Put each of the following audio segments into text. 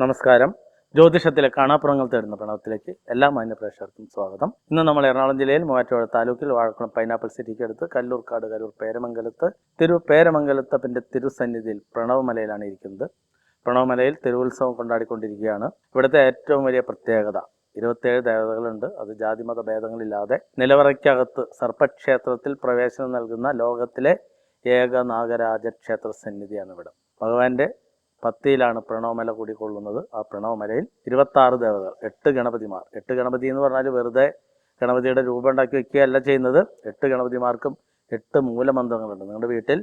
നമസ്കാരം. ജ്യോതിഷത്തിലെ കാണാപ്പുറങ്ങൾ തേടുന്ന പ്രണവത്തിലേക്ക് എല്ലാ മാന്യ പ്രേക്ഷകർക്കും സ്വാഗതം. ഇന്ന് നമ്മൾ എറണാകുളം ജില്ലയിൽ മൂവാറ്റുപുഴ താലൂക്കിൽ വാഴക്കുളം പൈനാപ്പിൾ സിറ്റിക്ക് അടുത്ത് കല്ലൂർക്കാട് കരൂർ പേരമംഗലത്ത് തിരു പേരമംഗലത്തപ്പിന്റെ തിരുസന്നിധിയിൽ പ്രണവമലയിലാണ് ഇരിക്കുന്നത്. പ്രണവമലയിൽ തിരുവുത്സവം കൊണ്ടാടിക്കൊണ്ടിരിക്കുകയാണ്. ഇവിടുത്തെ ഏറ്റവും വലിയ പ്രത്യേകത ഇരുപത്തേഴ് ദേവതകളുണ്ട്. അത് ജാതിമത ഭേദങ്ങളില്ലാതെ നിലവറയ്ക്കകത്ത് സർപ്പക്ഷേത്രത്തിൽ പ്രവേശനം നൽകുന്ന ലോകത്തിലെ ഏക നാഗരാജ ക്ഷേത്ര സന്നിധിയാണ് ഇവിടെ. ഭഗവാന്റെ പത്തിയിലാണ് പ്രണവമല കൂടിക്കൊള്ളുന്നത്. ആ പ്രണവമലയിൽ ഇരുപത്തി ആറ് ദേവതകൾ എട്ട് ഗണപതിമാർ. എട്ട് ഗണപതി എന്ന് പറഞ്ഞാൽ വെറുതെ ഗണപതിയുടെ രൂപം ഉണ്ടാക്കി വെക്കുകയല്ല ചെയ്യുന്നത്. എട്ട് ഗണപതിമാർക്കും എട്ട് മൂലമന്ത്രങ്ങളുണ്ട്. നിങ്ങളുടെ വീട്ടിൽ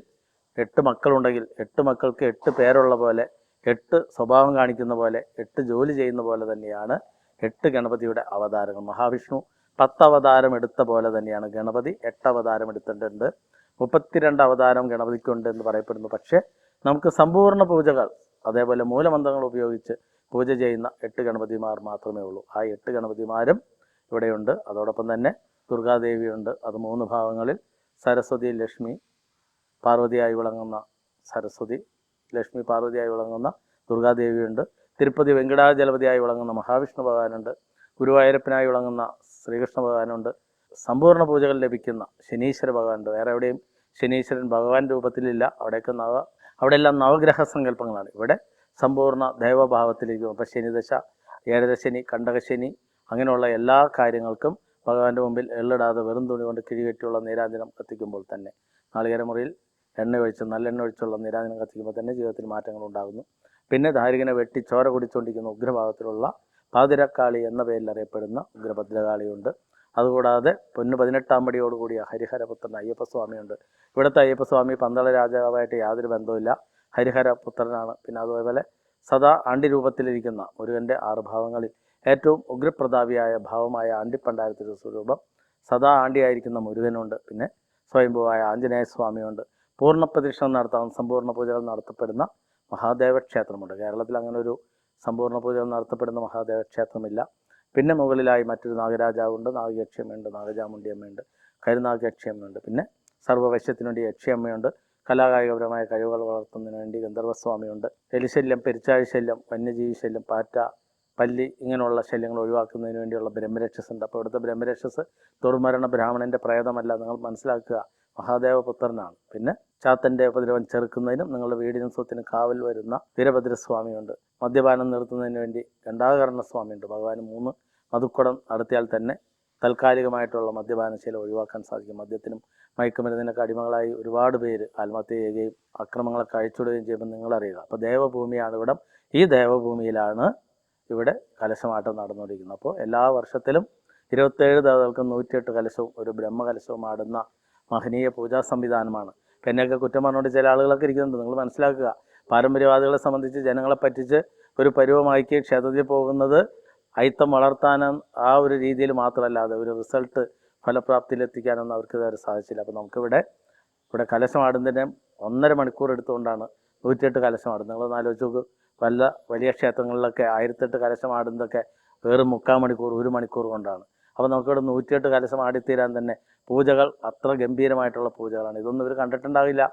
എട്ട് മക്കളുണ്ടെങ്കിൽ എട്ട് മക്കൾക്ക് എട്ട് പേരുള്ള പോലെ എട്ട് സ്വഭാവം കാണിക്കുന്ന പോലെ എട്ട് ജോലി ചെയ്യുന്ന പോലെ തന്നെയാണ് എട്ട് ഗണപതിയുടെ അവതാരങ്ങൾ. മഹാവിഷ്ണു പത്ത് അവതാരം എടുത്ത പോലെ തന്നെയാണ് ഗണപതി എട്ട് അവതാരം എടുത്തിട്ടുണ്ട്. മുപ്പത്തിരണ്ട് അവതാരം ഗണപതിക്കുണ്ട് എന്ന് പറയപ്പെടുന്നു. പക്ഷേ നമുക്ക് സമ്പൂർണ പൂജകൾ അതേപോലെ മൂലമന്ത്രങ്ങൾ ഉപയോഗിച്ച് പൂജ ചെയ്യുന്ന എട്ട് ഗണപതിമാർ മാത്രമേ ഉള്ളൂ. ആ എട്ട് ഗണപതിമാരും ഇവിടെയുണ്ട്. അതോടൊപ്പം തന്നെ ദുർഗാദേവിയുണ്ട്. അത് മൂന്ന് ഭാവങ്ങളിൽ സരസ്വതി ലക്ഷ്മി പാർവതിയായി വിളങ്ങുന്ന സരസ്വതി ലക്ഷ്മി പാർവതിയായി വിളങ്ങുന്ന ദുർഗാദേവിയുണ്ട്. തിരുപ്പതി വെങ്കടാചലപതിയായി വിളങ്ങുന്ന മഹാവിഷ്ണു ഭഗവാനുണ്ട്. ഗുരുവായൂരപ്പനായി വിളങ്ങുന്ന ശ്രീകൃഷ്ണ ഭഗവാനുണ്ട്. സമ്പൂർണ പൂജകൾ ലഭിക്കുന്ന ശനീശ്വര ഭഗവാനുണ്ട്. വേറെ എവിടെയും ശനീശ്വരൻ ഭഗവാൻ രൂപത്തിലില്ല. അവിടെയൊക്കെ നവ അവിടെയെല്ലാം നവഗ്രഹ സങ്കല്പങ്ങളാണ്. ഇവിടെ സമ്പൂർണ ദൈവഭാവത്തിലേക്ക് അപ്പം ശനിദശ ഏഴരശനി കണ്ടകശനി അങ്ങനെയുള്ള എല്ലാ കാര്യങ്ങൾക്കും ഭഗവാന്റെ മുമ്പിൽ എള്ളിടാതെ വെറും തുണി കൊണ്ട് കിഴികെട്ടിയുള്ള നീരാഞ്ജനം കത്തിക്കുമ്പോൾ തന്നെ നാളികേരമുറിയിൽ എണ്ണ ഒഴിച്ച് നല്ലെണ്ണ ഒഴിച്ചുള്ള നീരാഞ്ജനം കത്തിക്കുമ്പോൾ തന്നെ ജീവിതത്തിൽ മാറ്റങ്ങൾ ഉണ്ടാകുന്നു. പിന്നെ ധാരികനെ വെട്ടി ചോര കുടിച്ചുകൊണ്ടിരിക്കുന്ന ഉഗ്രഭാവത്തിലുള്ള പാതിരക്കാളി എന്ന പേരിൽ അറിയപ്പെടുന്ന ഉഗ്രഭദ്രകാളിയുണ്ട്. അതുകൂടാതെ പൊന്നു പതിനെട്ടാം പടിയോടുകൂടിയ ഹരിഹരപുത്രൻ അയ്യപ്പസ്വാമിയുണ്ട്. ഇവിടുത്തെ അയ്യപ്പസ്വാമി പന്തള രാജാവായിട്ട് യാതൊരു ബന്ധവുമില്ല. ഹരിഹരപുത്രനാണ്. പിന്നെ അതുപോലെ സദാ ആണ്ടി രൂപത്തിലിരിക്കുന്ന മുരുകന്റെ ആറ് ഭാവങ്ങളിൽ ഏറ്റവും ഉഗ്രപ്രതാപിയായ ഭാവമായ ആണ്ടിപ്പണ്ടാരത്തിന്റെ സ്വരൂപം സദാ ആണ്ടിയായിരിക്കുന്ന മുരുകനുണ്ട്. പിന്നെ സ്വയംഭുവായ ആഞ്ജനേയ സ്വാമിയുണ്ട് പൂർണ പ്രദക്ഷിണം നടത്താൻ സമ്പൂർണ പൂജകൾ നടത്തപ്പെടുന്ന മഹാദേവ ക്ഷേത്രമുണ്ട് കേരളത്തിൽ അങ്ങനെ ഒരു സമ്പൂർണ പൂജകൾ നടത്തപ്പെടുന്ന മഹാദേവ ക്ഷേത്രമില്ല പിന്നെ മുകളിലായി മറ്റൊരു നാഗരാജാവുണ്ട്. നാഗയക്ഷമ്മയുണ്ട് നാഗജാമുണ്ടിയമ്മയുണ്ട് കരുനാഗയക്ഷിയമ്മയുണ്ട് പിന്നെ സർവവശ്യത്തിനു വേണ്ടി യക്ഷയമ്മയുണ്ട്. കലാകായികപരമായ കഴിവുകൾ വളർത്തുന്നതിന് വേണ്ടി ഗന്ധർവസ്വാമിയുണ്ട്. എലിശല്യം പെരിച്ചാഴി ശല്യം വന്യജീവി ശല്യം പാറ്റ പല്ലി ഇങ്ങനെയുള്ള ശല്യങ്ങൾ ഒഴിവാക്കുന്നതിന് വേണ്ടിയുള്ള ബ്രഹ്മരക്ഷസ് ഉണ്ട് അപ്പോൾ ഇവിടുത്തെ ബ്രഹ്മരക്ഷസ് ദുർമരണ ബ്രാഹ്മണന്റെ പ്രേതമല്ല. നിങ്ങൾ മനസ്സിലാക്കുക. മഹാദേവപുത്രനാണ്. പിന്നെ ചാത്തന്റെ ഉപദ്രവം ചെറുക്കുന്നതിനും നിങ്ങളുടെ വീടിനും സ്വത്തിനും കാവൽ വരുന്ന വീരഭദ്രസ്വാമിയുണ്ട് മദ്യപാനം നിർത്തുന്നതിന് വേണ്ടി ഗണ്ടാകരണ സ്വാമിയുണ്ട് ഭഗവാന് മൂന്ന് മധുക്കുടം നടത്തിയാൽ തന്നെ താൽക്കാലികമായിട്ടുള്ള മദ്യപാനശീല ഒഴിവാക്കാൻ സാധിക്കും. മദ്യത്തിനും മയക്കുമരുന്നിനൊക്കെ അടിമകളായി ഒരുപാട് പേര് ആത്മഹത്യ ചെയ്യുകയും അക്രമങ്ങളൊക്കെ അഴിച്ചുവിടുകയും ചെയ്യുമ്പോൾ നിങ്ങളറിയുക. അപ്പോൾ ദേവഭൂമിയാണ് ഇവിടെ. ഈ ദേവഭൂമിയിലാണ് ഇവിടെ കലശമാട്ടം നടന്നുകൊണ്ടിരിക്കുന്നത്. അപ്പോൾ എല്ലാ വർഷത്തിലും ഇരുപത്തേഴ് ദേവതകൾക്കും നൂറ്റിയെട്ട് കലശവും ഒരു ബ്രഹ്മകലശവും ആടുന്ന മഹനീയ പൂജാ സംവിധാനമാണ്. പെന്നൊക്കെ കുറ്റം പറഞ്ഞുകൊണ്ട് ചില ആളുകളൊക്കെ ഇരിക്കുന്നുണ്ട്. നിങ്ങൾ മനസ്സിലാക്കുക. പാരമ്പര്യവാദികളെ സംബന്ധിച്ച് ജനങ്ങളെ പറ്റിച്ച് ഒരു പരുവമാക്കി ക്ഷേത്രത്തിൽ പോകുന്നത് അയിത്തം വളർത്താനും ആ ഒരു രീതിയിൽ മാത്രമല്ലാതെ ഒരു റിസൾട്ട് ഫലപ്രാപ്തിയിലെത്തിക്കാനൊന്നും അവർക്ക് ഇതുവരെ സാധിച്ചില്ല. അപ്പോൾ നമുക്കിവിടെ ഇവിടെ കലശമാടുന്നതിന് ഒന്നര മണിക്കൂർ എടുത്തുകൊണ്ടാണ് നൂറ്റിയെട്ട് കലശമാടുന്നത് നിങ്ങളൊന്ന് ആലോചിച്ച് നോക്ക്. വല്ല വലിയ ക്ഷേത്രങ്ങളിലൊക്കെ ആയിരത്തെട്ട് കലശമാടുന്നതൊക്കെ വേറെ മുക്കാൽ മണിക്കൂർ ഒരു മണിക്കൂർ കൊണ്ടാണ്. അപ്പോൾ നമുക്കിവിടെ നൂറ്റിയെട്ട് കലശം ആടിത്തീരാൻ തന്നെ പൂജകൾ അത്ര ഗംഭീരമായിട്ടുള്ള പൂജകളാണ്. ഇതൊന്നും ഇവർ കണ്ടിട്ടുണ്ടാവില്ല.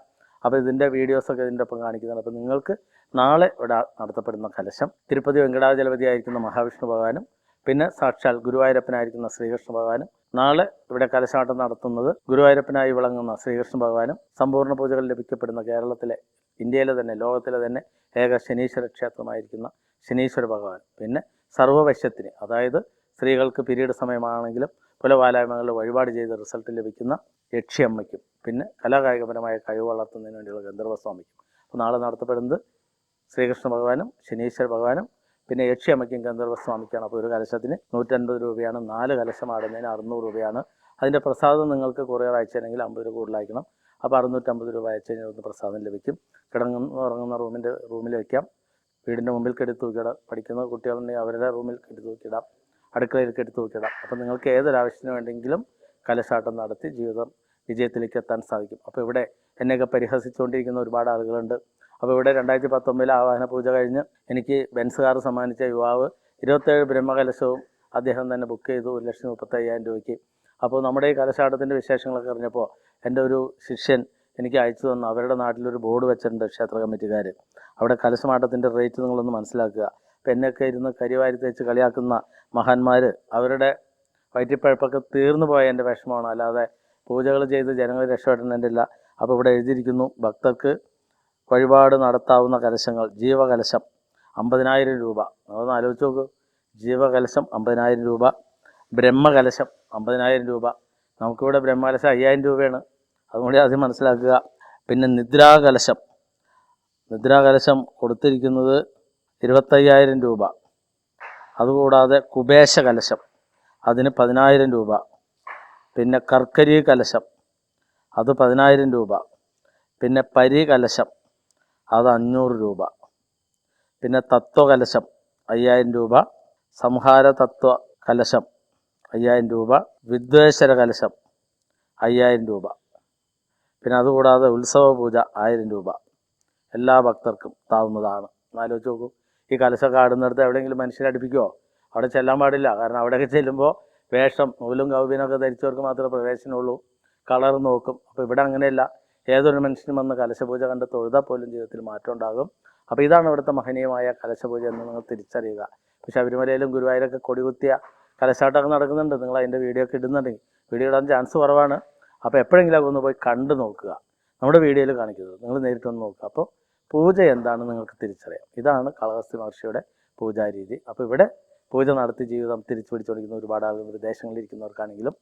അപ്പോൾ ഇതിന്റെ വീഡിയോസൊക്കെ ഇതിന്റെ ഒപ്പം കാണിക്കുന്നുണ്ട്. അപ്പോൾ നിങ്ങൾക്ക് നാളെ ഇവിടെ നടത്തപ്പെടുന്ന കലശം തിരുപ്പതി വെങ്കടാചലപതി ആയിരിക്കുന്ന മഹാവിഷ്ണു ഭഗവാനും പിന്നെ സാക്ഷാൽ ഗുരുവായൂരപ്പനായിരിക്കുന്ന ശ്രീകൃഷ്ണ ഭഗവാനും നാളെ ഇവിടെ കലശാട്ടം നടത്തുന്നത് ഗുരുവായൂരപ്പനായി വിളങ്ങുന്ന ശ്രീകൃഷ്ണ ഭഗവാനും സമ്പൂർണ പൂജകൾ ലഭിക്കപ്പെടുന്ന കേരളത്തിലെ ഇന്ത്യയിലെ തന്നെ ലോകത്തിലെ തന്നെ ഏക ശനീശ്വര ക്ഷേത്രമായിരിക്കുന്ന ശനീശ്വര ഭഗവാൻ പിന്നെ സർവവശ്യത്തിന് അതായത് സ്ത്രീകൾക്ക് പിരീഡ് സമയമാണെങ്കിലും കുലവാലായ്മകളിൽ വഴിപാട് ചെയ്ത് റിസൾട്ട് ലഭിക്കുന്ന യക്ഷിയമ്മയ്ക്കും പിന്നെ കലാകായികപരമായ കഴിവ് വളർത്തുന്നതിന് വേണ്ടിയുള്ള ഗന്ധർവസ്വാമിക്കും. അപ്പോൾ നാളെ നടത്തപ്പെടുന്നത് ശ്രീകൃഷ്ണ ഭഗവാനും ശനീശ്വര ഭഗവാനും പിന്നെ യക്ഷിയമ്മയ്ക്കും ഗന്ധർവസ്വാമിക്കാണ് അപ്പോൾ ഒരു കലശത്തിന് നൂറ്റൻപത് രൂപയാണ് നാല് കലശം ആടുന്നതിന് അറുന്നൂറ് രൂപയാണ്. അതിന്റെ പ്രസാദം നിങ്ങൾക്ക് കുറേ അയച്ചതെങ്കിൽ അമ്പത് രൂപ കൂടുതലയക്കണം അപ്പോൾ അറുന്നൂറ്റമ്പത് രൂപ അയച്ചു കഴിഞ്ഞാൽ ഒന്ന് പ്രസാദം ലഭിക്കും. കിടങ്ങുന്ന ഉറങ്ങുന്ന റൂമിന്റെ റൂമിൽ വയ്ക്കാം. വീടിന്റെ മുമ്പിൽ കെടുത്തു തൂക്കിയിടാം. പഠിക്കുന്ന കുട്ടികളുണ്ടെങ്കിൽ അവരുടെ റൂമിൽ കെടുത്തു തൂക്കിയിടാം. അടുക്കളയിൽ എടുത്തു തൂക്കിയിടാം അപ്പോൾ നിങ്ങൾക്ക് ഏതൊരാവശ്യത്തിന് വേണ്ടെങ്കിലും കലശാട്ടം നടത്തി ജീവിതം വിജയത്തിലേക്ക് എത്താൻ സാധിക്കും. അപ്പോൾ ഇവിടെ എന്നെയൊക്കെ പരിഹസിച്ചുകൊണ്ടിരിക്കുന്ന ഒരുപാട് ആളുകളുണ്ട്. അപ്പോൾ ഇവിടെ രണ്ടായിരത്തി പത്തൊമ്പതിൽ ആവാഹന പൂജ കഴിഞ്ഞ് എനിക്ക് ബെൻസ് കാർ സമ്മാനിച്ച യുവാവ് ഇരുപത്തേഴ് ബ്രഹ്മകലശവും അദ്ദേഹം തന്നെ ബുക്ക് ചെയ്തു. ഒരു ലക്ഷത്തി മുപ്പത്തയ്യായിരം രൂപയ്ക്ക്. അപ്പോൾ നമ്മുടെ ഈ കലശാട്ടത്തിന്റെ വിശേഷങ്ങളൊക്കെ അറിഞ്ഞപ്പോൾ എന്റെ ഒരു ശിഷ്യൻ എനിക്ക് അയച്ചു തന്നു. അവരുടെ നാട്ടിലൊരു ബോർഡ് വെച്ചിട്ടുണ്ട് ക്ഷേത്ര കമ്മിറ്റിക്കാർ അവിടെ കലശമാട്ടത്തിന്റെ റേറ്റ് നിങ്ങളൊന്ന് മനസ്സിലാക്കുക. പെന്നൊക്കെ ഇരുന്ന് കരിവാരി തേച്ച് കളിയാക്കുന്ന മഹാന്മാർ അവരുടെ വയറ്റിപ്പഴപ്പൊക്കെ തീർന്നു പോയ എന്റെ വിഷമമാണ്. അല്ലാതെ പൂജകൾ ചെയ്ത് ജനങ്ങൾ രക്ഷപ്പെടേണ്ടതില്ല. അപ്പോൾ ഇവിടെ എഴുതിയിരിക്കുന്നു ഭക്തർക്ക് വഴിപാട് നടത്താവുന്ന കലശങ്ങൾ ജീവകലശം അമ്പതിനായിരം രൂപ. അതൊന്ന് ആലോചിച്ച് നോക്കൂ. ജീവകലശം അമ്പതിനായിരം രൂപ ബ്രഹ്മകലശം അമ്പതിനായിരം രൂപ. നമുക്കിവിടെ ബ്രഹ്മകലശം അയ്യായിരം രൂപയാണ്. അതുകൂടി ആദ്യം മനസ്സിലാക്കുക. പിന്നെ നിദ്രാകലശം. നിദ്രാകലശം കൊടുത്തിരിക്കുന്നത് ഇരുപത്തയ്യായിരം രൂപ. അതുകൂടാതെ കുബേശ കലശം അതിന് പതിനായിരം രൂപ. പിന്നെ കർക്കരി കലശം അത് പതിനായിരം രൂപ. പിന്നെ പരി കലശം അത് അഞ്ഞൂറ് രൂപ. പിന്നെ തത്വകലശം. അയ്യായിരം രൂപ. സംഹാര തത്വ കലശം. അയ്യായിരം രൂപ. വിദ്വേശ്വര കലശം അയ്യായിരം രൂപ. പിന്നെ അതുകൂടാതെ ഉത്സവ പൂജ ആയിരം രൂപ. എല്ലാ ഭക്തർക്കും താവുന്നതാണ്. എന്നാലോചിച്ച് നോക്കൂ. ഈ കലശൊക്കെ ആടുന്നിടത്ത് എവിടെയെങ്കിലും മനുഷ്യരെ അടുപ്പിക്കുമോ അവിടെ ചെല്ലാൻ പാടില്ല. കാരണം അവിടെയൊക്കെ ചെല്ലുമ്പോൾ വേഷം നൂലും കൗബിനൊക്കെ ധരിച്ചവർക്ക് മാത്രമേ പ്രവേശനമുള്ളൂ. കളർ നോക്കും. അപ്പോൾ ഇവിടെ അങ്ങനെയല്ല. ഏതൊരു മനുഷ്യനും വന്ന് കലശപൂജ കണ്ട് തൊഴുതാൽ പോലും ജീവിതത്തിൽ മാറ്റം ഉണ്ടാകും. അപ്പോൾ ഇതാണ് ഇവിടുത്തെ മഹനീയമായ കലശപൂജ എന്ന് നിങ്ങൾ തിരിച്ചറിയുക. ഇപ്പോൾ ശബരിമലയിലും ഗുരുവായൂരൊക്കെ കൊടികുത്തിയ കലശാട്ടമൊക്കെ നടക്കുന്നുണ്ട്. നിങ്ങൾ അതിന്റെ വീഡിയോ ഒക്കെ ഇടുന്നുണ്ടെങ്കിൽ. വീഡിയോ ഇടാൻ ചാൻസ് കുറവാണ്. അപ്പോൾ എപ്പോഴെങ്കിലും അതൊന്ന് പോയി കണ്ടു നോക്കുക. നമ്മുടെ വീഡിയോയിൽ കാണിക്കുന്നത് നിങ്ങൾ നേരിട്ട് ഒന്ന് നോക്കുക. അപ്പോൾ പൂജ എന്താണെന്ന് നിങ്ങൾക്ക് തിരിച്ചറിയാം. ഇതാണ് കളഹസ്തി മഹർഷിയുടെ പൂജാരീതി അപ്പോൾ ഇവിടെ പൂജ നടത്തി ജീവിതം തിരിച്ചു പിടിച്ചുകൊണ്ടിരിക്കുന്ന ഒരുപാട് ആളുകൾ വിദേശങ്ങളിൽ ഇരിക്കുന്നവർക്കാണെങ്കിലും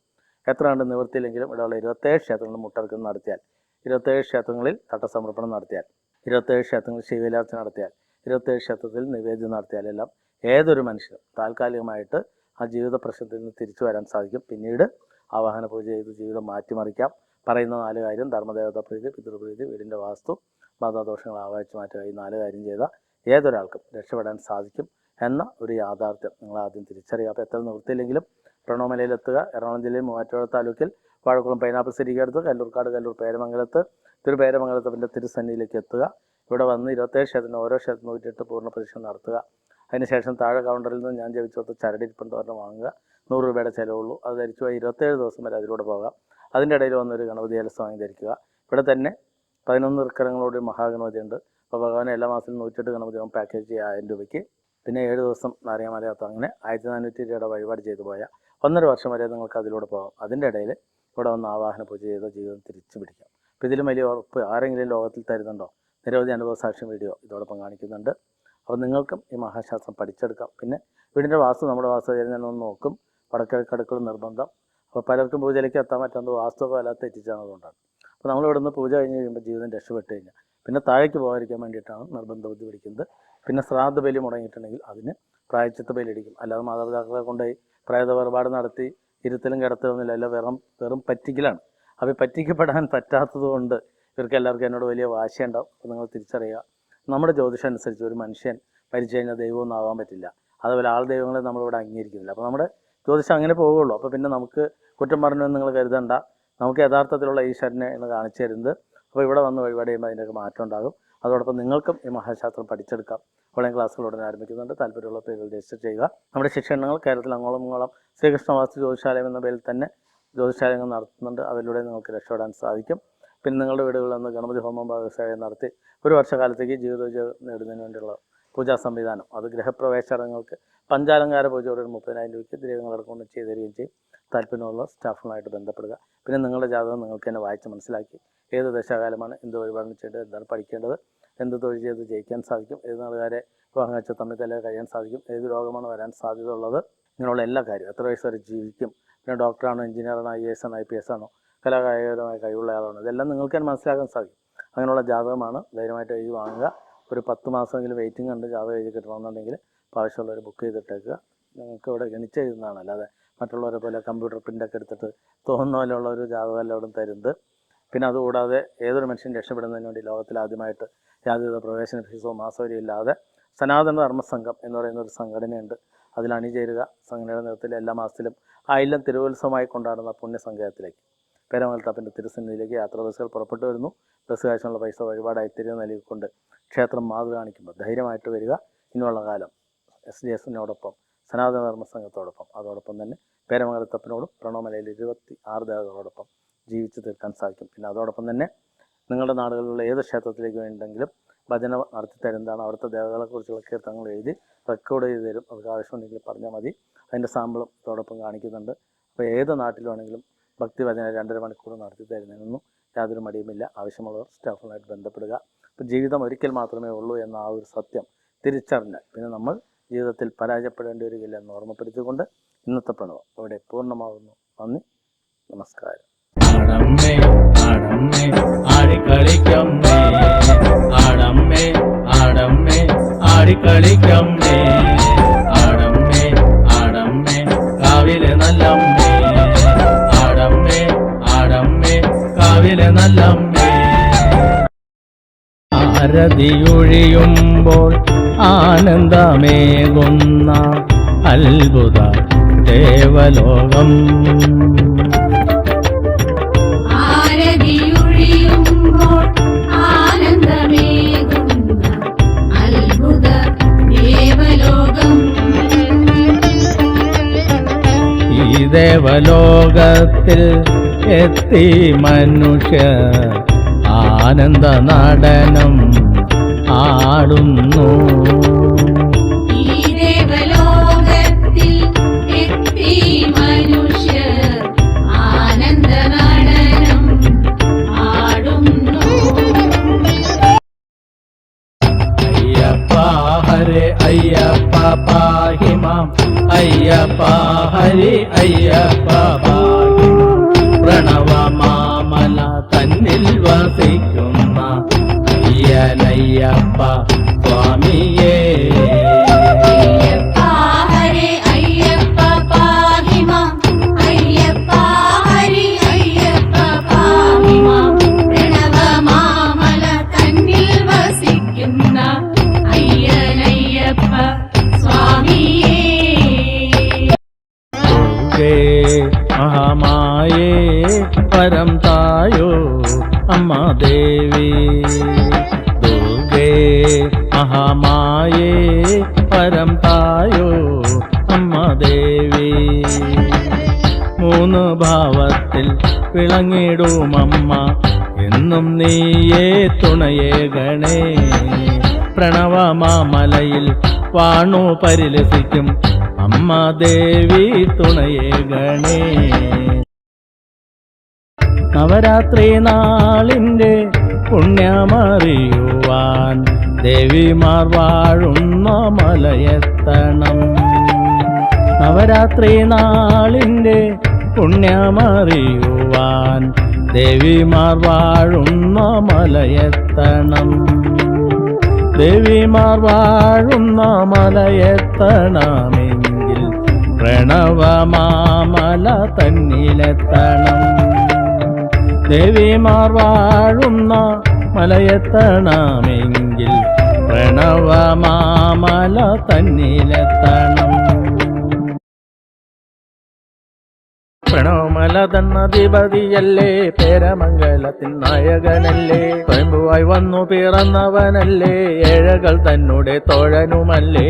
എത്ര കണ്ട് നിവൃത്തിയില്ലെങ്കിലും ഇവിടെയുള്ള ഇരുപത്തേഴ് ക്ഷേത്രങ്ങളിൽ മുട്ടർക്കം നടത്തിയാൽ ഇരുപത്തേഴ് ക്ഷേത്രങ്ങളിൽ തട്ടസമർപ്പണം നടത്തിയാൽ ഇരുപത്തേഴ് ക്ഷേത്രങ്ങളിൽ ശിവലാർച്ച നടത്തിയാൽ ഇരുപത്തേഴ് ക്ഷേത്രത്തിൽ നിവേദ്യം നടത്തിയാൽ എല്ലാം ഏതൊരു മനുഷ്യനും താൽക്കാലികമായിട്ട് ആ ജീവിത പ്രശ്നത്തിൽ നിന്ന് തിരിച്ചു വരാൻ സാധിക്കും. പിന്നീട് ആവാഹന പൂജ ചെയ്ത് ജീവിതം മാറ്റിമറിക്കാം. പറയുന്ന നാല് കാര്യം. ധർമ്മദേവത പ്രീതി പിതൃപ്രീതി വീടിന്റെ വാസ്തു മതദോഷങ്ങൾ ആവാഹിച്ച് മാറ്റുക ഈ നാല് കാര്യം ചെയ്ത ഏതൊരാൾക്കും രക്ഷപ്പെടാൻ സാധിക്കും എന്ന ഒരു യാഥാർത്ഥ്യം നിങ്ങൾ ആദ്യം തിരിച്ചറിയുക. അപ്പോൾ എത്ര നിവൃത്തിയില്ലെങ്കിലും പ്രണോമലയിലെത്തുക എറണാകുളം ജില്ലയിൽ മൂവാറ്റുപുഴ താലൂക്കിൽ വാഴക്കുളം പൈനാപ്പിൾ സിറ്റിക്ക് അടുത്ത് കല്ലൂർക്കാട് കല്ലൂർ പേരമംഗലത്ത് തിരുപേരമംഗലത്തപ്പന്റെ തിരുസന്നിയിലേക്ക് എത്തുക. ഇവിടെ വന്ന് ഇരുപത്തേഴ് ക്ഷേത്രത്തിന് ഓരോ ക്ഷേത്രം നൂറ്റിയെട്ട് പൂർണ പരീക്ഷ നടത്തുക. അതിനുശേഷം താഴെ കൗണ്ടറിൽ നിന്ന് ഞാൻ ചരടി ചരടിരിപ്പുണ്ട് ഒരെണ്ണം വാങ്ങുക. നൂറ് രൂപയുടെ ചിലവുള്ളൂ. അത് ധരിച്ചു ഇരുപത്തേഴ് ദിവസം വരെ അതിലൂടെ പോകാം. അതിന്റെ ഇടയിൽ വന്നൊരു ഗണപതി വാങ്ങി ധരിക്കുക. ഇവിടെ തന്നെ പതിനൊന്ന് ഇർക്കരങ്ങളോട് മഹാഗണപതി ഉണ്ട്. അപ്പോൾ ഭഗവാൻ എല്ലാ മാസത്തിലും നൂറ്റെട്ട് ഗണപതി ആകും പാക്കേജ് ചെയ്യുക ആയിരം രൂപയ്ക്ക്. പിന്നെ ഏഴ് ദിവസം നാരങ്ങമലയാത്ത അങ്ങനെ ആയിരത്തി നാനൂറ്റി രൂപയുടെ വഴിപാട് ചെയ്തു പോയാൽ ഒന്നര വർഷം വരെ നിങ്ങൾക്ക് അതിലൂടെ പോകാം. അതിന്റെ ഇടയിൽ ഇവിടെ വന്ന് ആവാഹന പൂജ ചെയ്ത ജീവിതം തിരിച്ചു പിടിക്കാം. അപ്പോൾ ഇതിലും വലിയ ഉറപ്പ് ആരെങ്കിലും ലോകത്തിൽ തരുന്നുണ്ടോ? നിരവധി അനുഭവ സാക്ഷ്യം വീഡിയോ ഇതോടൊപ്പം കാണിക്കുന്നുണ്ട്. അപ്പോൾ നിങ്ങൾക്കും ഈ മഹാശാസ്ത്രം പഠിച്ചെടുക്കാം. പിന്നെ വീടിന്റെ വാസ്തു നമ്മുടെ വാസ്തു ഒന്ന് നോക്കും. വടക്കിഴക്കടുക്കൾ നിർബന്ധം. അപ്പോൾ പലർക്കും പൂജയിലേക്ക് എത്താൻ പറ്റാത്ത വാസ്തു വല്ലാത്ത തെറ്റിച്ചാണതുകൊണ്ടാണ് അപ്പോൾ നമ്മൾ ഇവിടുന്ന് പൂജ കഴിഞ്ഞ് കഴിയുമ്പോൾ ജീവിതം രക്ഷപ്പെട്ട് കഴിഞ്ഞാൽ പിന്നെ താഴേക്ക് പോകാതിരിക്കാൻ വേണ്ടിയിട്ടാണ് നിർബന്ധ ബുദ്ധി പിടിക്കുന്നത്. പിന്നെ ശ്രാദ്ധ ബലി മുടങ്ങിയിട്ടുണ്ടെങ്കിൽ അതിന് പ്രായച്ചിത്ത ബലി അടിക്കും അല്ലാതെ മാതാപിതാക്കളെ കൊണ്ടുപോയി പ്രേത വേർപാട് നടത്തി ഇരുത്തലും കിടത്തലൊന്നുമില്ല. അല്ല വെറും വെറും പറ്റിക്കലാണ്. അപ്പോൾ പറ്റിക്കപ്പെടാൻ പറ്റാത്തത് കൊണ്ട് ഇവർക്ക് എല്ലാവർക്കും എന്നോട് വലിയ വാശിയുണ്ടാവും. അപ്പോൾ നിങ്ങൾ തിരിച്ചറിയുക. നമ്മുടെ ജ്യോതിഷം അനുസരിച്ച് ഒരു മനുഷ്യൻ മരിച്ചു കഴിഞ്ഞാൽ ദൈവമൊന്നും ആവാൻ പറ്റില്ല. അതുപോലെ ആൾ ദൈവങ്ങളെ നമ്മളിവിടെ അംഗീകരിക്കുന്നില്ല. അപ്പോൾ നമ്മുടെ ജ്യോതിഷം അങ്ങനെ പോവുകയുള്ളൂ അപ്പോൾ പിന്നെ നമുക്ക് കുറ്റം പറഞ്ഞു നിങ്ങൾ കരുതണ്ട. നമുക്ക് യഥാർത്ഥത്തിലുള്ള ഈശ്വരനെ എന്ന് കാണിച്ചു തരുന്നത്. അപ്പോൾ ഇവിടെ വന്ന് വഴിപാട് ചെയ്യുമ്പോൾ അതിന്റെയൊക്കെ മാറ്റം ഉണ്ടാകും. അതോടൊപ്പം നിങ്ങൾക്കും ഈ മഹാശാസ്ത്രം പഠിച്ചെടുക്കാം. ഓൺലൈൻ ക്ലാസ്സുകൾ ഉടനെ ആരംഭിക്കുന്നുണ്ട്. താല്പര്യമുള്ള പേരുകൾ രജിസ്റ്റർ ചെയ്യുക. നമ്മുടെ ശിക്ഷണങ്ങൾ കേരളത്തിൽ അങ്ങോളം ഇങ്ങോളം ശ്രീകൃഷ്ണ വാസ്തു ജ്യോതിശാലയം എന്ന പേരിൽ തന്നെ ജ്യോതിശാലയങ്ങൾ നടത്തുന്നുണ്ട്. അതിലൂടെ നിങ്ങൾക്ക് രക്ഷപ്പെടാൻ സാധിക്കും. പിന്നെ നിങ്ങളുടെ വീടുകളിൽ നിന്ന് ഗണപതി ഹോമം വ്യവസായം നടത്തി ഒരു വർഷകാലത്തേക്ക് ജീവിതോജീവം നേടുന്നതിന് വേണ്ടിയുള്ള പൂജാ സംവിധാനം. അത് ഗൃഹപ്രവേശ ചടങ്ങുകൾക്ക് പഞ്ചാലങ്കാര പൂജയോടെ ഒരു മുപ്പതിനായിരം രൂപയ്ക്ക് ദ്രവ്യങ്ങൾ കൊണ്ട് ചെയ്തു തരികയും ചെയ്യും. താല്പര്യമുള്ള സ്റ്റാഫുകളായിട്ട് ബന്ധപ്പെടുക. പിന്നെ നിങ്ങളുടെ ജാതകം നിങ്ങൾക്ക് തന്നെ വായിച്ച് മനസ്സിലാക്കി ഏത് ദശാകാലമാണ് എന്ത് വഴിപാടാണ് ചെയ്യേണ്ടത് എന്താണ് പഠിക്കേണ്ടത് എന്ത് തൊഴിൽ ചെയ്ത് ജയിക്കാൻ സാധിക്കും ഏത് നാളുകാരെ വിവാഹം തമ്മിൽ തല കഴിയാൻ സാധിക്കും ഏത് രോഗമാണ് വരാൻ സാധ്യത ഉള്ളത് ഇങ്ങനെയുള്ള എല്ലാ കാര്യവും. എത്ര വയസ്സ് വരെ ജീവിക്കും പിന്നെ ഡോക്ടറാണോ എഞ്ചിനീയറാണോ ഐ എസ് ആണോ ഐ പി എസ് ആണോ കലാകായികപരമായ കഴിവുള്ള ആളാണ്. ഇതെല്ലാം നിങ്ങൾക്ക് തന്നെ മനസ്സിലാക്കാൻ സാധിക്കും. അങ്ങനെയുള്ള ജാതകമാണ് ധൈര്യമായിട്ട് എഴുതി വാങ്ങുക. ഒരു പത്ത് മാസമെങ്കിലും വെയിറ്റിംഗ് കണ്ട് ജാതകം എഴുതി കിട്ടണമെന്നുണ്ടെങ്കിൽ ആവശ്യമുള്ളവർ ബുക്ക് ചെയ്തിട്ടേക്കുക. നിങ്ങൾക്ക് ഇവിടെ ഗണിച്ചെഴുതുന്നതാണ് അല്ലാതെ മറ്റുള്ളവരെ പോലെ കമ്പ്യൂട്ടർ പ്രിന്റൊക്കെ എടുത്തിട്ട് തോന്നുന്ന പോലെയുള്ള ഒരു ജാതകം എല്ലാവരും തരുന്നത്. പിന്നെ അതുകൂടാതെ ഏതൊരു മനുഷ്യൻ രക്ഷപ്പെടുന്നതിന് വേണ്ടി ലോകത്തിൽ ആദ്യമായിട്ട് യാതൊരു പ്രവേശന ഫീസോ മാസവരിയോ ഇല്ലാതെ സനാതന ധർമ്മസംഘം എന്ന് പറയുന്ന ഒരു സംഘടനയുണ്ട്. അതിൽ അണിചേരുക. സംഘടനയുടെ നേതൃത്വത്തിൽ എല്ലാ മാസത്തിലും ആയില്ലം തിരുവോത്സവമായി കൊണ്ടാടുന്ന പുണ്യസംഘത്തിലേക്ക് പേരമംഗലത്തപ്പന്റെ തിരുസന്നിധിയിലേക്ക് യാത്രാ ബസ്സുകൾ പുറപ്പെട്ടു വരുന്നു. ബസ് കാശിനുള്ള പൈസ വഴിപാടായി തിരികെ നൽകിക്കൊണ്ട് ക്ഷേത്രം മാതൃ കാണിക്കുമ്പോൾ ധൈര്യമായിട്ട് വരിക. ഇനിയുള്ള കാലം എസ് ഡി എസിനോടൊപ്പം സനാതന ധർമ്മ സംഘത്തോടൊപ്പം അതോടൊപ്പം തന്നെ പേരമംഗലത്തപ്പനോടും പ്രണവമലയിൽ ഇരുപത്തി ആറ് ദേവതകളോടൊപ്പം ജീവിച്ചു തീർക്കാൻ സാധിക്കും. പിന്നെ അതോടൊപ്പം തന്നെ നിങ്ങളുടെ നാടുകളിലുള്ള ഏത് ക്ഷേത്രത്തിലേക്ക് വേണ്ടെങ്കിലും ഭജന നടത്തി തരുന്നതാണ് അവിടുത്തെ ദേവതകളെക്കുറിച്ചുള്ള കീർത്തനങ്ങൾ എഴുതി റെക്കോർഡ് ചെയ്ത് തരും. അവർക്ക് ആവശ്യമുണ്ടെങ്കിൽ പറഞ്ഞാൽ മതി. അതിന്റെ സാമ്പിളും ഇതോടൊപ്പം കാണിക്കുന്നുണ്ട്. അപ്പോൾ ഏത് നാട്ടിൽ വേണമെങ്കിലും ഭക്തി ഭജന രണ്ടര മണിക്കൂർ നടത്തി തരുന്നതിനൊന്നും യാതൊരു മടിയുമില്ല. ആവശ്യമുള്ളവർ സ്റ്റാഫുമായിട്ട് ബന്ധപ്പെടുക. ഇപ്പം ജീവിതം ഒരിക്കൽ മാത്രമേ ഉള്ളൂ എന്ന ആ ഒരു സത്യം തിരിച്ചറിഞ്ഞാൽ പിന്നെ നമ്മൾ ജീവിതത്തിൽ പരാജയപ്പെടേണ്ടി വരികയില്ല എന്ന് ഓർമ്മപ്പെടുത്തിക്കൊണ്ട് ഇന്നത്തെ പ്രണവം ഇവിടെ പൂർണമാകുന്നു നന്ദി. നമസ്കാരം. ആടിക്കളിക്കമ്മേ. ആടമ്മേ ആടമ്മേ ആടിക്കളിക്കമ്മേ. ആരതിയൊഴിയുമ്പോൾ ആനന്ദമേകുന്ന അത്ഭുത ദേവലോകം. ആരതിയൊഴിയുമ്പോൾ ആനന്ദമേകുന്ന അത്ഭുത ദേവലോകം. ഈ ദേവലോകത്തിൽ എത്തി മനുഷ്യ ആനന്ദ നടനം ആടുന്നു. അയ്യപ്പ ഹരേ അയ്യപ്പ പാഹിമാം. അയ്യപ്പ ഹരി അയ്യപ്പ പാഹിമാം. പ്രണവമാമല തന്നിൽ വസിക്കുന്ന അയ്യനയ്യപ്പ സ്വാമിയേ അയ്യപ്പ ഹരേ അയ്യപ്പ പാഹിമാം അയ്യപ്പ മഹാമായേ പരം തായോ അമ്മ ദേവി. മൂന്ന് ഭാവത്തിൽ വിളങ്ങിടുമമ്മ എന്നും നീയേ തുണയേ ഗണേ. പ്രണവമാമലയിൽ വാണു പരിലസിക്കും അമ്മ ദേവി തുണയേ ഗണേ. നവരാത്രി നാളിന്റെ പുണ്യമറിയുവാൻ ദേവിമാർ വാഴുന്ന മലയെത്തണം. നവരാത്രി നാളിന്റെ പുണ്യമറിയുവാൻ ദേവിമാർ വാഴുന്ന മലയെത്തണം. ദേവിമാർ വാഴുന്ന മലയെത്തണമെങ്കിൽ പ്രണവമാമല തന്നിലെത്തണം. ദേവിമാർ വാഴുന്ന മലയെത്തണമെങ്കിൽ പ്രണവമാമല തന്നിലെത്തണം. പ്രണവമല തന്നധിപതിയല്ലേ പേരമംഗലത്തിൻ നായകനല്ലേ. സ്വയംഭുവായി വന്നു പിറന്നവനല്ലേ ഏഴകൾ തന്നെ തോഴനുമല്ലേ.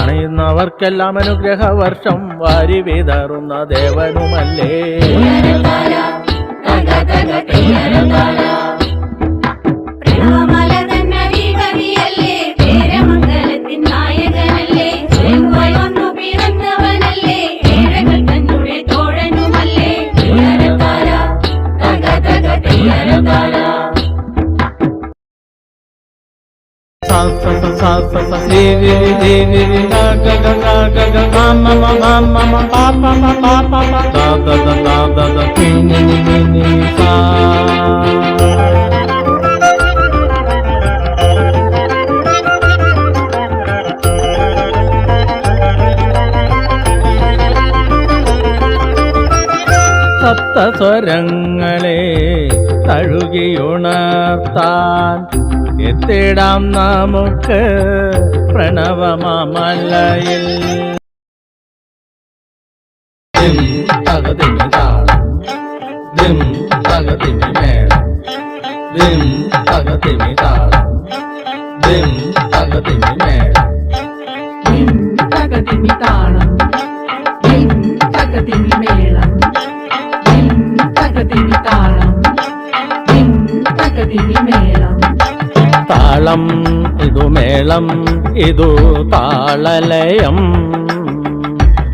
അണയുന്നവർക്കെല്ലാം അനുഗ്രഹ വർഷം വാരി വിതറുന്ന ദേവനുമല്ലേ. പ്രണവമല sa sa sa sa sa si vi vi di vi vi ga ga ga ga ga ga ga ma ma ma ma ma pa pa pa pa pa pa da da da da da da ni ni ni ni ni ni sa സപ്തസ്വരങ്ങളെ തഴുകിയുണർത്താൻ എത്തിടാം നമുക്ക് പ്രണവമാമലയിൽ ദിം തകതിമി താളം ദിം തകതിമി മേളം ദിം തകതിമി താളം ദിം തകതിമി മേളം ിം. തകതിമി താളം ിം ഇതു മേളം ഇതു താളലയം.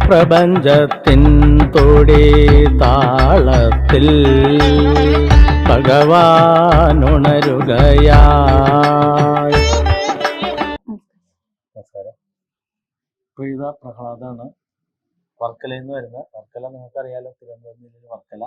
പ്രപഞ്ചത്തിൻ തൊടി താളത്തിൽ ഇതാ പ്രഹ്ലാദാണ് വർക്കലയിൽ നിന്ന് വരുന്നത് വർക്കല നിങ്ങൾക്കറിയാലോ തിരുവനന്തപുരം ജില്ലയിൽ വർക്കല.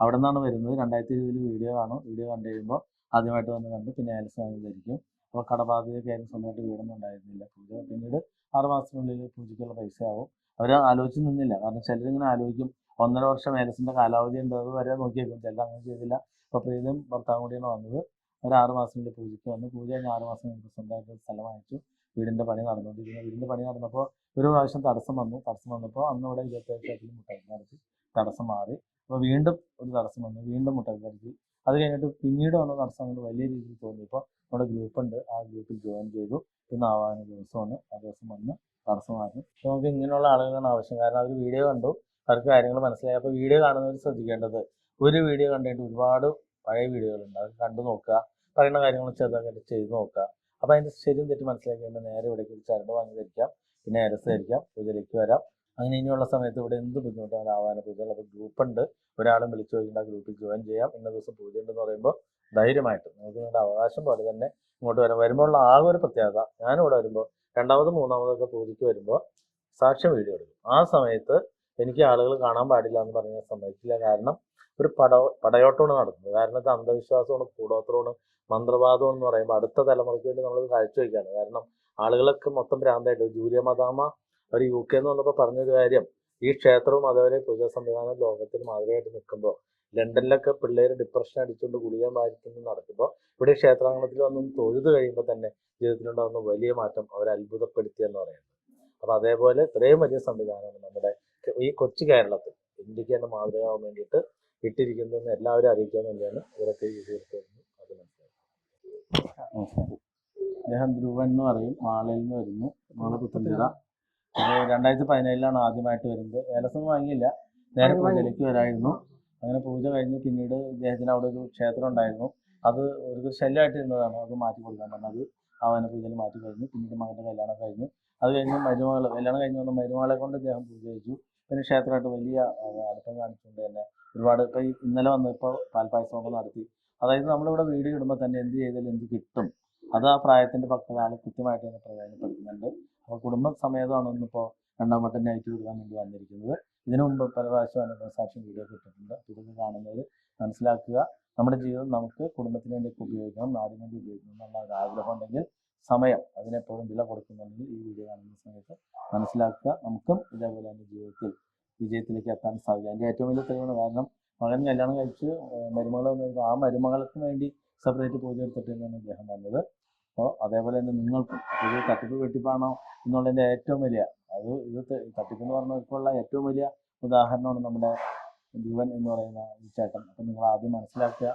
അവിടെ നിന്നാണ് വരുന്നത്. രണ്ടായിരത്തി ഇരുപതിൽ വീഡിയോ കാണും. വീഡിയോ കണ്ടു കഴിയുമ്പോൾ ആദ്യമായിട്ട് വന്ന് കണ്ട് പിന്നെ ആലസ് വാങ്ങിയതായിരിക്കും അപ്പോൾ കടബാധ്യതയൊക്കെ ആയിരുന്നു സ്വന്തമായിട്ട് വീടൊന്നും ഉണ്ടായിരുന്നില്ല. പൂജ പിന്നീട് ആറ് മാസത്തിനുള്ളിൽ പൂജയ്ക്കുള്ള പൈസ ആവും അവർ ആലോചിച്ച് നിന്നില്ല. കാരണം ചിലരിങ്ങനെ ആലോചിക്കും. ഒന്നര വർഷം ഏലസിന്റെ കാലാവധി ഉണ്ട് അത് വരെ നോക്കിയേക്കും ചിലർ അങ്ങനെ ചെയ്തില്ല. അപ്പോൾ പ്രീതും ഭർത്താവും കൂടിയാണ് വന്നത്. ഒരു ആറ് മാസത്തിനുള്ളിൽ പൂജയ്ക്ക് വന്നു. പൂജ കഴിഞ്ഞ ആറ് മാസം കഴിഞ്ഞ് സ്വന്തമായിട്ട് സ്ഥലം വാങ്ങിച്ചു. പണി നടന്നുകൊണ്ടിരിക്കുന്നു. വീടിന്റെ പണി നടന്നപ്പോൾ ഒരു പ്രാവശ്യം തടസ്സം വന്നു. തടസ്സം വന്നപ്പോൾ അന്ന് ഇവിടെ ഇരുപത്തേഴ് ഷട്ടിൽ മുട്ടയിൽ നടത്തി തടസ്സം മാറി. അപ്പോൾ വീണ്ടും ഒരു തടസ്സം വന്നു. വീണ്ടും മുട്ടയിൽ നടത്തി അത് കഴിഞ്ഞിട്ട് പിന്നീട് വന്ന തടസ്സം കൊണ്ട് വലിയ രീതിയിൽ തോന്നിയപ്പോൾ നമ്മുടെ ഗ്രൂപ്പ് ഉണ്ട് ആ ഗ്രൂപ്പിൽ ജോയിൻ ചെയ്തു. ഇന്ന് ആവാന ദിവസമാണ്. ആ ദിവസം വന്ന് തടസ്സം മാറി അപ്പോൾ നമുക്ക് ഇങ്ങനെയുള്ള ആളുകളാണ് ആവശ്യം. കാരണം അവർ വീഡിയോ കണ്ടു. അവർക്ക് കാര്യങ്ങൾ മനസ്സിലായി. അപ്പോൾ വീഡിയോ കാണുന്നവർ ശ്രദ്ധിക്കേണ്ടത് ഒരു വീഡിയോ കണ്ടിട്ട് ഒരുപാട് പഴയ വീഡിയോകളുണ്ട്. അത് കണ്ടു നോക്കുക. പറയുന്ന കാര്യങ്ങൾ ചെറുതായിട്ട് ചെയ്ത് നോക്കുക. അപ്പോൾ അതിന്റെ ശരിയും തെറ്റും മനസ്സിലാക്കിയിട്ട് നേരെ ഇവിടേക്ക് ചരട് വാങ്ങി ധരിക്കാം. പിന്നെ അരസ് ധരിക്കാം. പൂജയിലേക്ക് വരാം. അങ്ങനെ ഇനിയുള്ള സമയത്ത് ഇവിടെ എന്ത് ബുദ്ധിമുട്ടാണ് ആവാന പൂജകൾ? അപ്പോൾ ഗ്രൂപ്പ് ഉണ്ട് ഒരാളും വിളിച്ചു ആ ഗ്രൂപ്പിൽ ജോയിൻ ചെയ്യാം. ഇന്ന ദിവസം പൂജ ഉണ്ടെന്ന് പറയുമ്പോൾ ധൈര്യമായിട്ട് നിങ്ങൾക്ക് നിങ്ങളുടെ അവകാശം പോലെ തന്നെ ഇങ്ങോട്ട് വരാം. വരുമ്പോൾ ഉള്ള ആകെ ഒരു പ്രത്യേകത ഞാനിവിടെ വരുമ്പോൾ രണ്ടാമതും മൂന്നാമതൊക്കെ പൂജയ്ക്ക് വരുമ്പോൾ സാക്ഷ്യം വീഡിയോ എടുക്കും. ആ സമയത്ത് എനിക്ക് ആളുകൾ കാണാൻ പാടില്ല എന്ന് പറഞ്ഞ സമ്മതിക്കില്ല. കാരണം ഒരു പട പടയോട്ടമാണ് നടക്കുന്നത്. കാരണം ഇത് അന്ധവിശ്വാസമാണ് കൂടോത്രമാണ് മന്ത്രവാദം എന്ന് പറയുമ്പോൾ അടുത്ത തലമുറയ്ക്ക് വേണ്ടി നമ്മൾ കാഴ്ചവെക്കുകയാണ് കാരണം ആളുകളൊക്കെ മൊത്തം ഭ്രാന്തായിട്ട്. ജൂലിയ മദാമ ഒരു യു കെ എന്ന് വന്നപ്പോൾ പറഞ്ഞൊരു കാര്യം ഈ ക്ഷേത്രവും അതേപോലെ പൂജാ സംവിധാനം ലോകത്തിന് മാതൃകയായിട്ട് നിൽക്കുമ്പോൾ ലണ്ടനിലൊക്കെ പിള്ളേർ ഡിപ്രഷൻ അടിച്ചുകൊണ്ട് ഗുളിക മാരിക്കുന്നു നടക്കുമ്പോൾ ഇവിടെ ക്ഷേത്രാങ്കണത്തിൽ വന്നും തൊഴുത് കഴിയുമ്പോൾ തന്നെ ജീവിതത്തിലുണ്ടാകുന്ന വലിയ മാറ്റം അവരെ അത്ഭുതപ്പെടുത്തി എന്ന് പറയുന്നത്. അപ്പോൾ അതേപോലെ ഇത്രയും വലിയ സംവിധാനമാണ് നമ്മുടെ ഈ കൊച്ചു കേരളത്തിൽ ഇന്ത്യയ്ക്ക് തന്നെ മാതൃകയാവാൻ വേണ്ടിയിട്ട് ഇട്ടിരിക്കുന്നതെന്ന് എല്ലാവരും അറിയിക്കാൻ വേണ്ടിയാണ് ഇവരൊക്കെ ഈ തീർത്തുന്നത് അത് അദ്ദേഹം ധ്രുവൻ എന്ന് പറയും മാളയിൽ നിന്ന് വരുന്നു മാള പുത്തഞ്ചിറ അപ്പോൾ രണ്ടായിരത്തി പതിനേഴിലാണ് ആദ്യമായിട്ട് വരുന്നത്. ഏലസൊന്നും വാങ്ങിയില്ല. നേരത്തെ പൂജയിലേക്ക് വരായിരുന്നു. അങ്ങനെ പൂജ കഴിഞ്ഞ് പിന്നീട് ഇദ്ദേഹത്തിന് അവിടെ ഒരു ക്ഷേത്രം ഉണ്ടായിരുന്നു. അത് ഒരു ശല്യമായിട്ട് ഇരുന്നതാണ്. അത് മാറ്റി കൊടുക്കാൻ പറഞ്ഞത് ആവാന പൂജയിൽ മാറ്റി കഴിഞ്ഞു പിന്നീട് മകന്റെ കല്യാണം കഴിഞ്ഞു. അത് കഴിഞ്ഞ് മരുമകൾ കല്യാണം കഴിഞ്ഞ് വന്ന മരുമകളെ കൊണ്ട് ഇദ്ദേഹം പൂജ കഴിച്ചു പിന്നെ ക്ഷേത്രമായിട്ട് വലിയ അടുപ്പം കാണിച്ചുകൊണ്ട് തന്നെ ഒരുപാട് ഇപ്പോൾ ഇന്നലെ വന്ന് ഇപ്പോൾ പാൽപ്പായസമൊക്കെ നടത്തി. അതായത് നമ്മളിവിടെ വീട് ഇടുമ്പോൾ തന്നെ എന്ത് ചെയ്താലും എന്ത് കിട്ടും. അത് ആ പ്രായത്തിന്റെ പക്വത ആൾ കൃത്യമായിട്ട് തന്നെ പ്രയോജനപ്പെടുത്തുന്നുണ്ട്. അപ്പോൾ കുടുംബ സമേതമാണ് ഇന്നിപ്പോൾ രണ്ടാം വട്ടം നൈറ്റ് കൊടുക്കാൻ വേണ്ടി വന്നിരിക്കുന്നത്. ഇതിനു മുമ്പ് പല പ്രാവശ്യം അനുഭവ വീഡിയോ കിട്ടിയിട്ടുണ്ട് തുടർന്ന് കാണുന്നത് മനസ്സിലാക്കുക. നമ്മുടെ ജീവിതം നമുക്ക് കുടുംബത്തിന് വേണ്ടി ഉപയോഗിക്കണം. നാടിന് വേണ്ടി ഉപയോഗിക്കണം എന്നുള്ള ഒരു ആഗ്രഹം ഉണ്ടെങ്കിൽ സമയം അതിനെപ്പോഴും വില കൊടുക്കുന്നുണ്ടെങ്കിൽ ഈ വീഡിയോ കാണുന്ന സമയത്ത് മനസ്സിലാക്കുക. നമുക്കും ഇതേപോലെ തന്നെ ജീവിതത്തിൽ വിജയത്തിലേക്ക് എത്താൻ സാധിക്കും. അതിന്റെ ഏറ്റവും വലിയ തെളിവാണ് കാരണം മകൻ കല്യാണം കഴിച്ച് മരുമകൾ ആ മരുമകൾക്ക് വേണ്ടി സെപ്പറേറ്റ് പൂജ എടുത്തിട്ട് തന്നെയാണ് അദ്ദേഹം വന്നത്. അപ്പോൾ അതേപോലെ തന്നെ നിങ്ങൾക്കും ഇത് തട്ടിപ്പ് വെട്ടിപ്പാണോ എന്നുള്ളതിന്റെ ഏറ്റവും വലിയ അത് ഇത് തട്ടിപ്പെന്ന് പറഞ്ഞവർക്കുള്ള ഏറ്റവും വലിയ ഉദാഹരണമാണ് നമ്മുടെ ജീവൻ എന്ന് പറയുന്ന ഈ ചേട്ടൻ. അപ്പം നിങ്ങൾ ആദ്യം മനസ്സിലാക്കുക